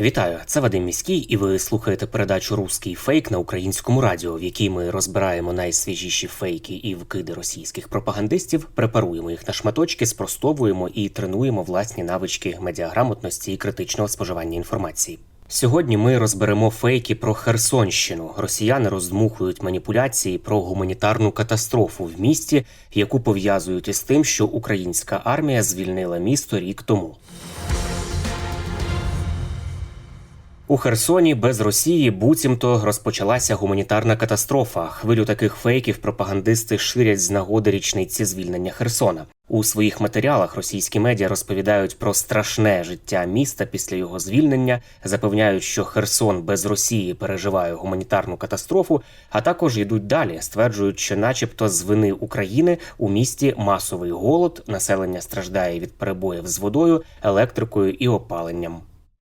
Вітаю, це Вадим Міський, і ви слухаєте передачу Руський фейк на українському радіо, в якій ми розбираємо найсвіжіші фейки і вкиди російських пропагандистів, препаруємо їх на шматочки, спростовуємо і тренуємо власні навички медіаграмотності і критичного споживання інформації. Сьогодні ми розберемо фейки про Херсонщину. Росіяни роздмухують маніпуляції про гуманітарну катастрофу в місті, яку пов'язують із тим, що українська армія звільнила місто рік тому. У Херсоні без Росії буцімто розпочалася гуманітарна катастрофа. Хвилю таких фейків пропагандисти ширять з нагоди річниці звільнення Херсона. У своїх матеріалах російські медіа розповідають про страшне життя міста після його звільнення, запевняють, що Херсон без Росії переживає гуманітарну катастрофу, а також йдуть далі, стверджують, що, начебто, з вини України у місті масовий голод, населення страждає від перебоїв з водою, електрикою і опаленням.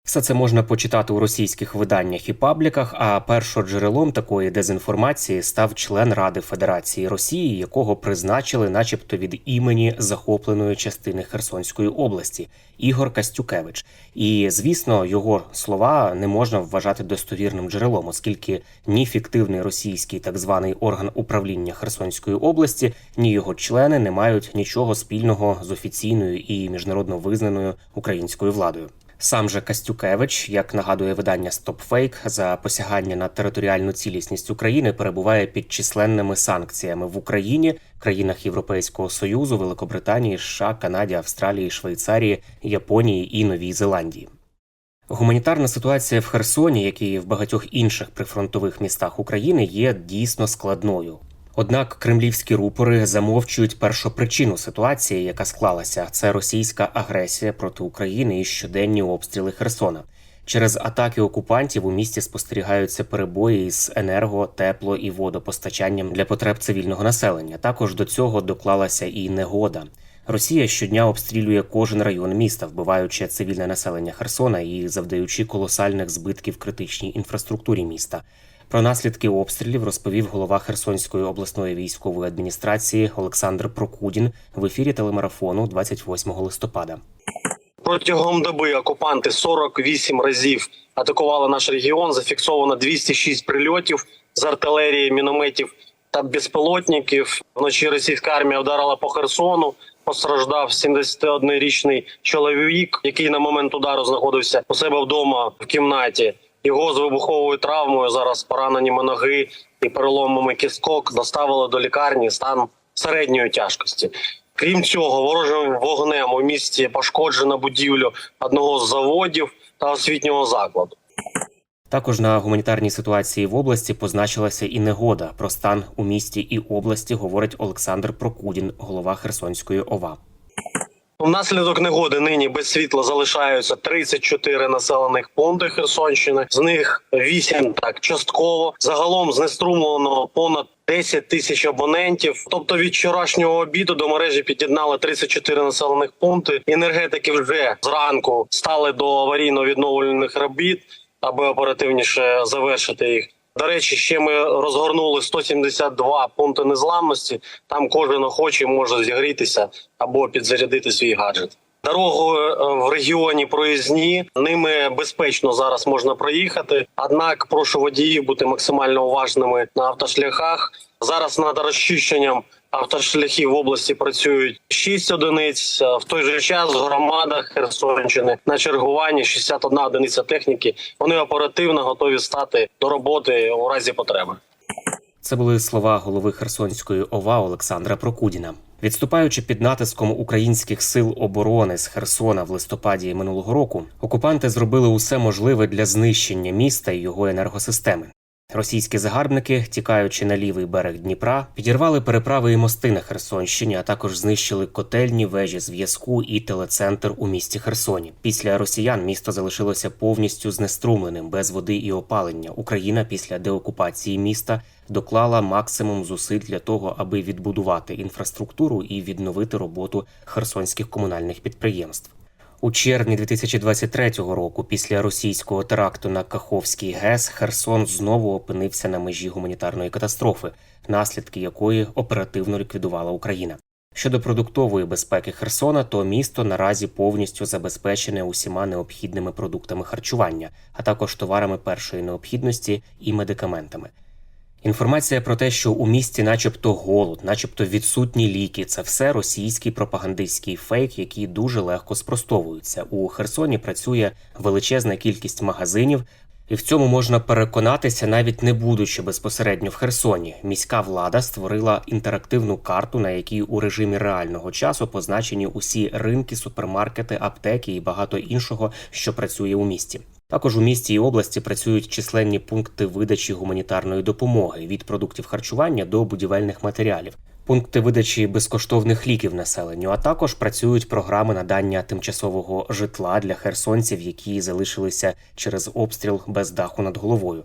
Все це можна почитати у російських виданнях і пабліках. А першоджерелом такої дезінформації став член Ради Федерації Росії, якого призначили, начебто, від імені захопленої частини Херсонської області Ігор Кастюкевич. І звісно, його слова не можна вважати достовірним джерелом, оскільки ні фіктивний російський так званий орган управління Херсонської області, ні його члени не мають нічого спільного з офіційною і міжнародно визнаною українською владою. Сам же Кастюкевич, як нагадує видання StopFake, за посягання на територіальну цілісність України перебуває під численними санкціями в Україні, країнах Європейського союзу, Великобританії, США, Канаді, Австралії, Швейцарії, Японії і Новій Зеландії. Гуманітарна ситуація в Херсоні, як і в багатьох інших прифронтових містах України, є дійсно складною. Однак кремлівські рупори замовчують першопричину ситуації, яка склалася. Це російська агресія проти України і щоденні обстріли Херсона. Через атаки окупантів у місті спостерігаються перебої з енерго, тепло і водопостачанням для потреб цивільного населення. Також до цього доклалася і негода. Росія щодня обстрілює кожен район міста, вбиваючи цивільне населення Херсона і завдаючи колосальних збитків критичній інфраструктурі міста. Про наслідки обстрілів розповів голова Херсонської обласної військової адміністрації Олександр Прокудін в ефірі телемарафону 28 листопада. Протягом доби окупанти 48 разів атакували наш регіон. Зафіксовано 206 прильотів з артилерії, мінометів та безпілотників. Вночі російська армія вдарила по Херсону. Постраждав 71-річний чоловік, який на момент удару знаходився у себе вдома в кімнаті. Його з вибуховою травмою зараз пораненнями ноги і переломами кісткок доставили до лікарні стан середньої тяжкості. Крім цього, ворожим вогнем у місті пошкоджено будівлю одного з заводів та освітнього закладу. Також на гуманітарній ситуації в області позначилася і негода. Про стан у місті і області говорить Олександр Прокудін, голова Херсонської ОВА. Внаслідок негоди нині без світла залишаються 34 населених пункти Херсонщини. З них 8 так частково. Загалом знеструмлено понад 10 тисяч абонентів. Тобто від вчорашнього обіду до мережі під'єднали 34 населених пункти. Енергетики вже зранку стали до аварійно-відновлювальних робіт, аби оперативніше завершити їх. До речі, ще ми розгорнули 172 пункти незламності. Там кожен охочий може зігрітися або підзарядити свій гаджет. Дороги е, в регіоні проїзні, ними безпечно зараз можна проїхати. Однак прошу водіїв бути максимально уважними на автошляхах. Зараз над розчищенням автошляхів в області працюють 6 одиниць. В той же час в громадах Херсонщини на чергуванні 61 одиниця техніки. Вони оперативно готові стати до роботи у разі потреби. Це були слова голови Херсонської ОВА Олександра Прокудіна. Відступаючи під натиском українських сил оборони з Херсона в листопаді минулого року, окупанти зробили усе можливе для знищення міста і його енергосистеми. Російські загарбники, тікаючи на лівий берег Дніпра, підірвали переправи і мости на Херсонщині, а також знищили котельні, вежі зв'язку і телецентр у місті Херсоні. Після росіян місто залишилося повністю знеструмленим, без води і опалення. Україна після деокупації міста доклала максимум зусиль для того, аби відбудувати інфраструктуру і відновити роботу херсонських комунальних підприємств. У червні 2023 року, після російського теракту на Каховський ГЕС, Херсон знову опинився на межі гуманітарної катастрофи, наслідки якої оперативно ліквідувала Україна. Щодо продуктової безпеки Херсона, то місто наразі повністю забезпечене усіма необхідними продуктами харчування, а також товарами першої необхідності і медикаментами. Інформація про те, що у місті, начебто, голод, начебто відсутні ліки, це все російський пропагандистський фейк, які дуже легко спростовуються. У Херсоні працює величезна кількість магазинів, і в цьому можна переконатися, навіть не будучи безпосередньо в Херсоні. Міська влада створила інтерактивну карту, на якій у режимі реального часу позначені усі ринки, супермаркети, аптеки і багато іншого, що працює у місті. Також у місті і області працюють численні пункти видачі гуманітарної допомоги від продуктів харчування до будівельних матеріалів, пункти видачі безкоштовних ліків населенню. А також працюють програми надання тимчасового житла для херсонців, які залишилися через обстріл без даху над головою.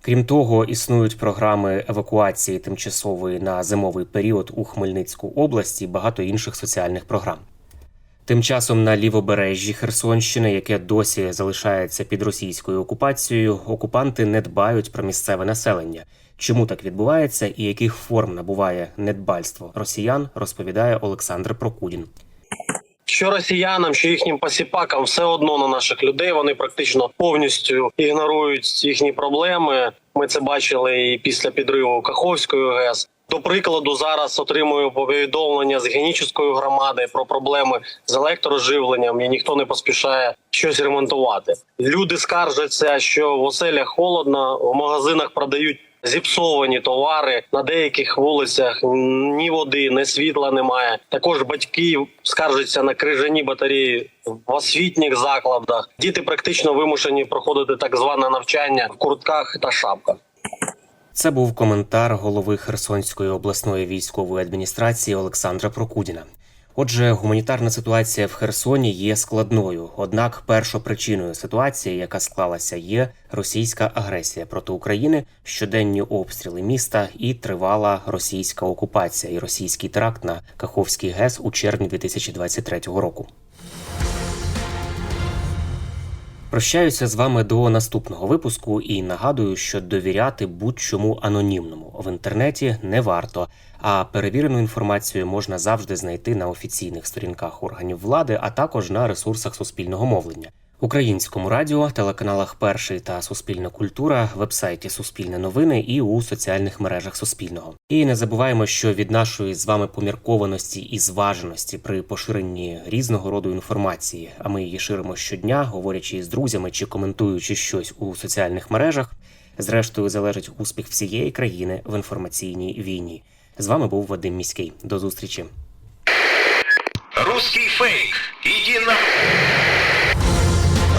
Крім того, існують програми евакуації тимчасової на зимовий період у Хмельницьку області і багато інших соціальних програм. Тим часом на лівобережжі Херсонщини, яке досі залишається під російською окупацією, окупанти не дбають про місцеве населення. Чому так відбувається і яких форм набуває недбальство росіян, розповідає Олександр Прокудін. Що росіянам, що їхнім посіпакам все одно на наших людей. Вони практично повністю ігнорують їхні проблеми. Ми це бачили і після підриву Каховської ГЕС. До прикладу, зараз отримую повідомлення з генічної громади про проблеми з електроживленням, і ніхто не поспішає щось ремонтувати. Люди скаржаться, що в оселях холодно, в магазинах продають зіпсовані товари на деяких вулицях. Ні води, ні світла немає. Також батьки скаржаться на крижані батареї в освітніх закладах. Діти практично вимушені проходити так зване навчання в куртках та шапках. Це був коментар голови Херсонської обласної військової адміністрації Олександра Прокудіна. Отже, гуманітарна ситуація в Херсоні є складною. Однак, першопричиною ситуації, яка склалася, є російська агресія проти України, щоденні обстріли міста і тривала російська окупація і російський теракт на Каховський ГЕС у червні 2023 року. Прощаюся з вами до наступного випуску і нагадую, що довіряти будь-чому анонімному в інтернеті не варто. А перевірену інформацію можна завжди знайти на офіційних сторінках органів влади, а також на ресурсах суспільного мовлення. Українському радіо, телеканалах Перший та Суспільна культура, вебсайті Суспільне новини і у соціальних мережах Суспільного. І не забуваємо, що від нашої з вами поміркованості і зваженості при поширенні різного роду інформації, а ми її ширимо щодня, говорячи із друзями чи коментуючи щось у соціальних мережах. Зрештою, залежить успіх всієї країни в інформаційній війні. З вами був Вадим Міський. До зустрічі. Русский фейк. Иди на